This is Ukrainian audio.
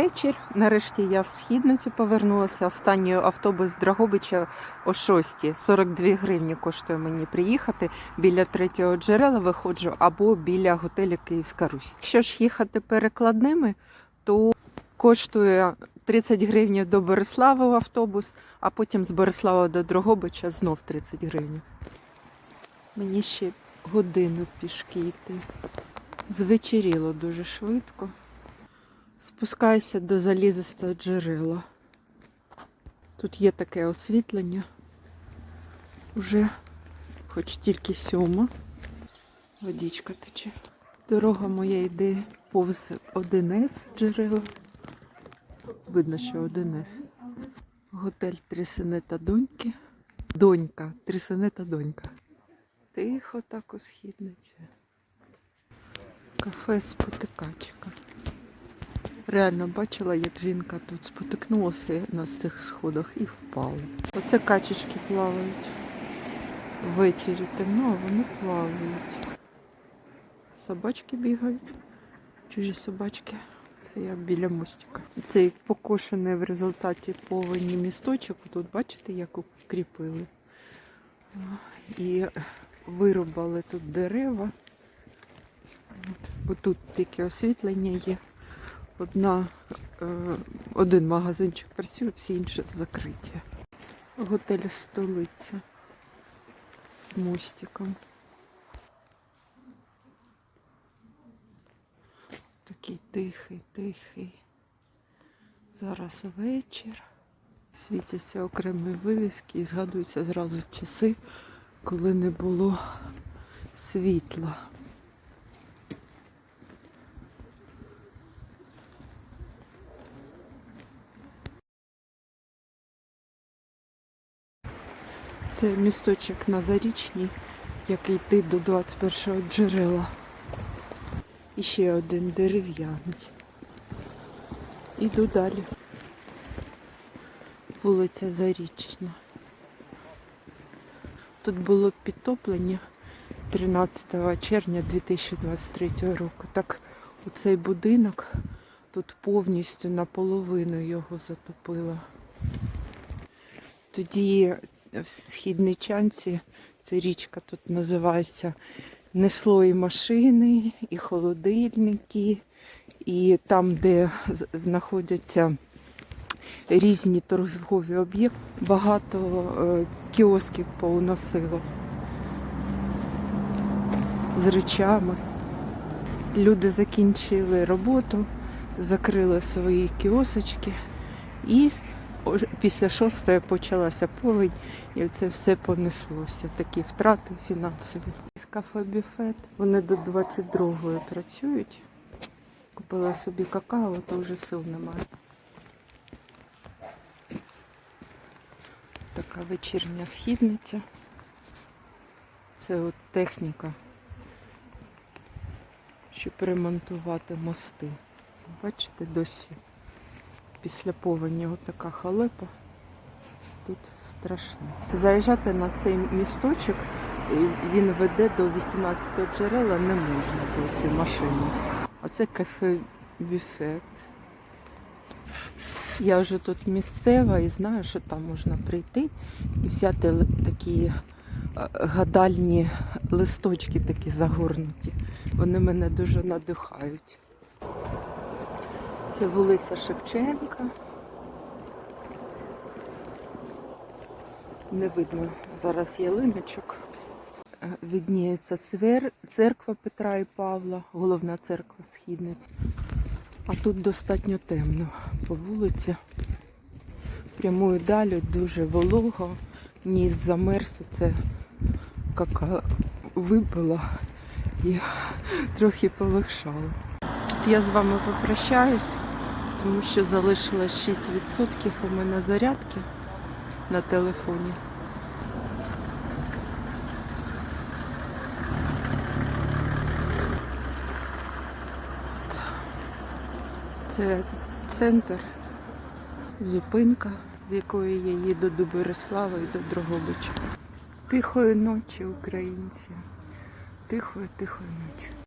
Вечір. Нарешті я в східницю повернулася. Останній автобус з Драгобича о 6. 42 гривні коштує мені приїхати. Біля третього джерела виходжу або біля готелю Київська Русь. Якщо ж їхати перекладними, то коштує 30 гривень до Борислава автобус, а потім з Борислава до Дрогобича знов 30 гривень. Мені ще годину пішки йти. Звечеріло дуже швидко. Спускаюся до залізистого джерела. Тут є таке освітлення. Уже хоч тільки сьома. Водичка тече. Дорога моя йде повз 1С джерела. Видно, що 1С. Готель Три сини та доньки. Донька, три та донька. Тихо так у східниці. Кафе спотикачка. Реально бачила, як жінка тут спотикнулася на цих сходах і впала. Оце качечки плавають. Ввечері темно, а вони плавають. Собачки бігають. Чужі собачки. Це я біля мостика. Цей покошений в результаті повені місточок. Тут бачите, як укріпили. І вирубали тут дерева. Бо тут тільки освітлення є. Одна, е, один магазинчик працює, всі інші закриті. Готель столиця мостиком. Такий тихий, тихий. Зараз вечір. Світяться окремі вивіски і згадуються зразу часи, коли не було світла. Це місточок на Зарічній, який йти до 21-го джерела. І ще один дерев'яний. Іду далі. Вулиця Зарічна. Тут було підтоплення 13 червня 2023 року. Так оцей будинок тут повністю наполовину його затопило. Тоді в Східничанці, це річка тут називається, несло і машини, і холодильники, і там, де знаходяться різні торгові об'єкти, багато е, кіосків поуносило з речами. Люди закінчили роботу, закрили свої кіосочки і після шостої почалася повінь, і це все понеслося. Такі втрати фінансові. З кафе Біфет. Вони до 22-ї працюють. Купила собі какао, то вже сил немає. Така вечірня східниця. Це от техніка, щоб ремонтувати мости. Бачите, досі після повені отака халепа. Тут страшно. Заїжджати на цей місточок, він веде до 18-го джерела, не можна досі машину. А це кафе Біфет. Я вже тут місцева і знаю, що там можна прийти і взяти такі е, гадальні листочки такі загорнуті. Вони мене дуже надихають. Це вулиця Шевченка. Не видно зараз ялиночок. Е, Відніється церква Петра і Павла, головна церква Східниць. А тут достатньо темно по вулиці. Прямую далі, дуже волого, ніс замерз, це кака випила і трохи полегшало. Тут я з вами попрощаюсь, тому що залишилось 6% у мене зарядки на телефоні. Це центр, зупинка, з якої я їду до Борислава і до Дрогобича. Тихої ночі, українці. Тихої, тихої ночі.